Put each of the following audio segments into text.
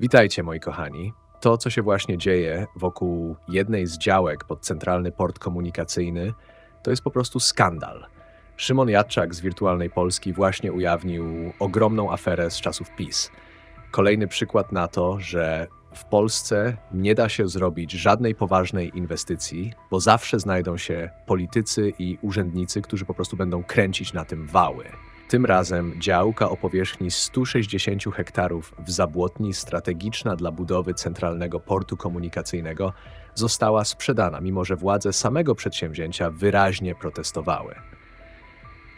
Witajcie, moi kochani. To, co się właśnie dzieje wokół jednej z działek pod Centralny Port Komunikacyjny, to jest po prostu skandal. Szymon Jadczak z Wirtualnej Polski właśnie ujawnił ogromną aferę z czasów PiS. Kolejny przykład na to, że w Polsce nie da się zrobić żadnej poważnej inwestycji, bo zawsze znajdą się politycy i urzędnicy, którzy po prostu będą kręcić na tym wały. Tym razem działka o powierzchni 160 hektarów w Zabłotni, strategiczna dla budowy centralnego portu komunikacyjnego, została sprzedana, mimo że władze samego przedsięwzięcia wyraźnie protestowały.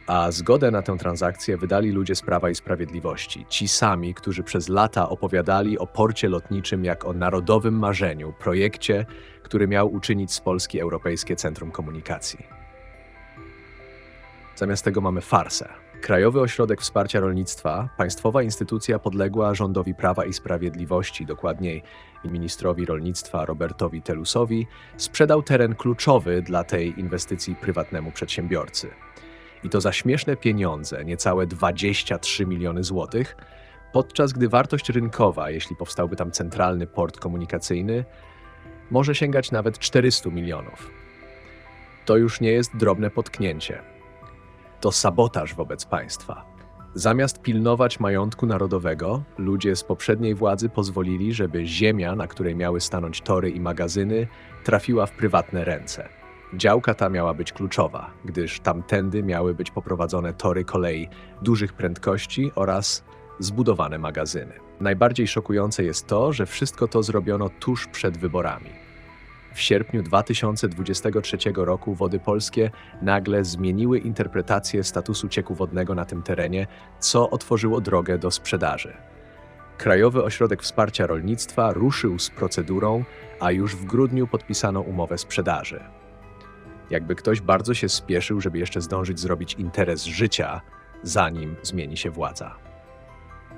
A zgodę na tę transakcję wydali ludzie z Prawa i Sprawiedliwości, ci sami, którzy przez lata opowiadali o porcie lotniczym jak o narodowym marzeniu, projekcie, który miał uczynić z Polski Europejskie Centrum Komunikacji. Zamiast tego mamy farsę. Krajowy Ośrodek Wsparcia Rolnictwa, państwowa instytucja podległa rządowi Prawa i Sprawiedliwości, dokładniej ministrowi rolnictwa Robertowi Telusowi, sprzedał teren kluczowy dla tej inwestycji prywatnemu przedsiębiorcy. I to za śmieszne pieniądze, niecałe 23 miliony złotych, podczas gdy wartość rynkowa, jeśli powstałby tam centralny port komunikacyjny, może sięgać nawet 400 milionów. To już nie jest drobne potknięcie to sabotaż wobec państwa. Zamiast pilnować majątku narodowego, ludzie z poprzedniej władzy pozwolili, żeby ziemia, na której miały stanąć tory i magazyny, trafiła w prywatne ręce. Działka ta miała być kluczowa, gdyż tamtędy miały być poprowadzone tory kolei dużych prędkości oraz zbudowane magazyny. Najbardziej szokujące jest to, że wszystko to zrobiono tuż przed wyborami. W sierpniu 2023 roku Wody Polskie nagle zmieniły interpretację statusu cieku wodnego na tym terenie, co otworzyło drogę do sprzedaży. Krajowy Ośrodek Wsparcia Rolnictwa ruszył z procedurą, a już w grudniu podpisano umowę sprzedaży. Jakby ktoś bardzo się spieszył, żeby jeszcze zdążyć zrobić interes życia, zanim zmieni się władza.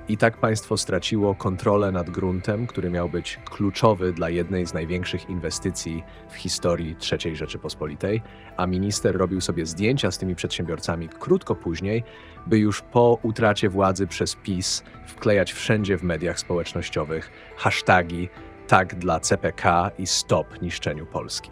I tak państwo straciło kontrolę nad gruntem, który miał być kluczowy dla jednej z największych inwestycji w historii III Rzeczypospolitej, a minister robił sobie zdjęcia z tymi przedsiębiorcami krótko później, by już po utracie władzy przez PiS wklejać wszędzie w mediach społecznościowych hasztagi tak dla CPK i stop niszczeniu Polski.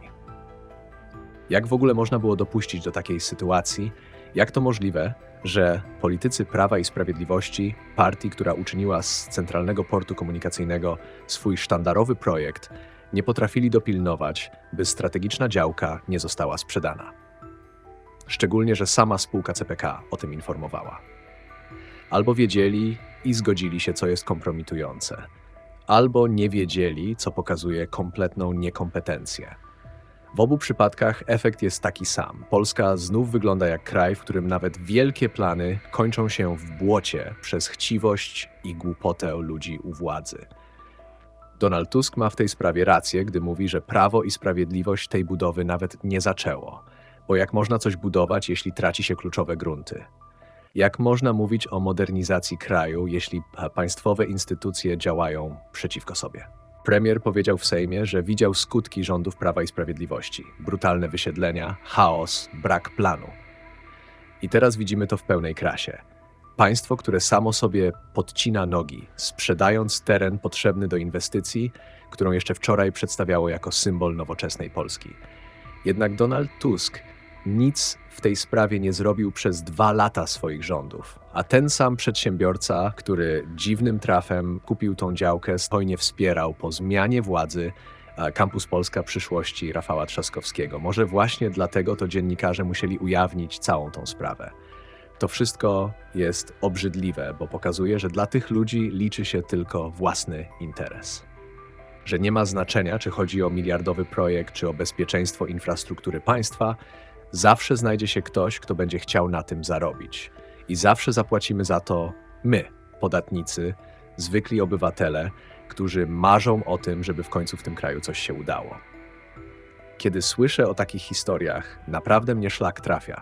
Jak w ogóle można było dopuścić do takiej sytuacji? Jak to możliwe, że politycy Prawa i Sprawiedliwości, partii, która uczyniła z Centralnego Portu Komunikacyjnego swój sztandarowy projekt, nie potrafili dopilnować, by strategiczna działka nie została sprzedana. Szczególnie, że sama spółka CPK o tym informowała. Albo wiedzieli i zgodzili się, co jest kompromitujące, albo nie wiedzieli, co pokazuje kompletną niekompetencję. W obu przypadkach efekt jest taki sam. Polska znów wygląda jak kraj, w którym nawet wielkie plany kończą się w błocie przez chciwość i głupotę ludzi u władzy. Donald Tusk ma w tej sprawie rację, gdy mówi, że prawo i sprawiedliwość tej budowy nawet nie zaczęło. Bo jak można coś budować, jeśli traci się kluczowe grunty? Jak można mówić o modernizacji kraju, jeśli państwowe instytucje działają przeciwko sobie? Premier powiedział w Sejmie, że widział skutki rządów Prawa i Sprawiedliwości: brutalne wysiedlenia, chaos, brak planu. I teraz widzimy to w pełnej krasie. Państwo, które samo sobie podcina nogi, sprzedając teren potrzebny do inwestycji, którą jeszcze wczoraj przedstawiało jako symbol nowoczesnej Polski. Jednak Donald Tusk nic w tej sprawie nie zrobił przez dwa lata swoich rządów. A ten sam przedsiębiorca, który dziwnym trafem kupił tą działkę, spojnie wspierał po zmianie władzy Kampus Polska przyszłości Rafała Trzaskowskiego. Może właśnie dlatego to dziennikarze musieli ujawnić całą tą sprawę. To wszystko jest obrzydliwe, bo pokazuje, że dla tych ludzi liczy się tylko własny interes. Że nie ma znaczenia, czy chodzi o miliardowy projekt, czy o bezpieczeństwo infrastruktury państwa, zawsze znajdzie się ktoś, kto będzie chciał na tym zarobić. I zawsze zapłacimy za to my, podatnicy, zwykli obywatele, którzy marzą o tym, żeby w końcu w tym kraju coś się udało. Kiedy słyszę o takich historiach, naprawdę mnie szlak trafia,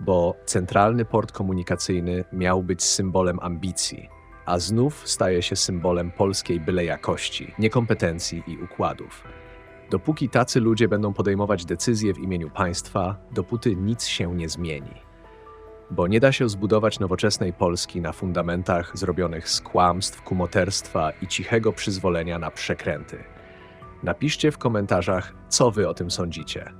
bo centralny port komunikacyjny miał być symbolem ambicji, a znów staje się symbolem polskiej byle jakości, niekompetencji i układów. Dopóki tacy ludzie będą podejmować decyzje w imieniu państwa, dopóty nic się nie zmieni. bo nie da się zbudować nowoczesnej Polski na fundamentach zrobionych z kłamstw, kumoterstwa i cichego przyzwolenia na przekręty. Napiszcie w komentarzach, co wy o tym sądzicie.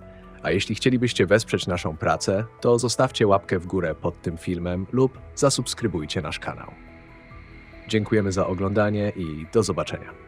A jeśli chcielibyście wesprzeć naszą pracę, to zostawcie łapkę w górę pod tym filmem lub zasubskrybujcie nasz kanał. Dziękujemy za oglądanie i do zobaczenia.